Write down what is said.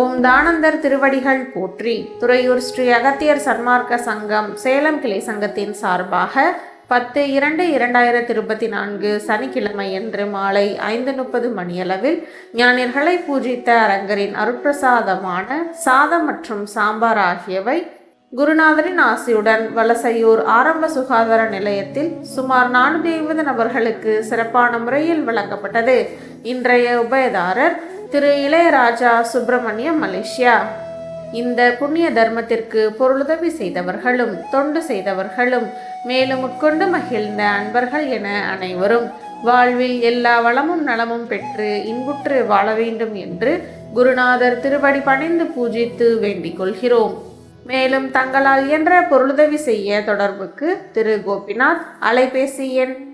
ஓம் தானந்தர் திருவடிகள் போற்றி. துறையூர் ஸ்ரீ அகத்தியர் சன்மார்க்க சங்கம் சேலம் கிளை சங்கத்தின் சார்பாக பத்து இரண்டு இரண்டாயிரத்தி இருபத்தி நான்கு சனிக்கிழமை அன்று மாலை ஐந்து முப்பது மணியளவில் ஞானியர்களை பூஜித்த அரங்கரின் அருட்பிரசாதமான சாதம் மற்றும் சாம்பார் ஆகியவை குருநாதரின் ஆசியுடன் வலசையூர் ஆரம்ப சுகாதார நிலையத்தில் சுமார் நானூற்றி ஐம்பது நபர்களுக்கு சிறப்பான முறையில் வழங்கப்பட்டது. இன்றைய உபயதாரர் திரு இளையராஜா சுப்பிரமணியம் மலேசியா. இந்த புண்ணிய தர்மத்திற்கு பொருளுதவி செய்தவர்களும் தொண்டு செய்தவர்களும் மேலும் உட்கொண்டு மகிழ்ந்த அன்பர்கள் என அனைவரும் வாழ்வில் எல்லா வளமும் நலமும் பெற்று இன்புற்று வாழ வேண்டும் என்று குருநாதர் திருவடி பணிந்து பூஜித்து வேண்டிக் கொள்கிறோம். மேலும் தங்களால் இயன்ற பொருளுதவி செய்ய தொடர்புக்கு திரு கோபிநாத் அலைபேசி எண்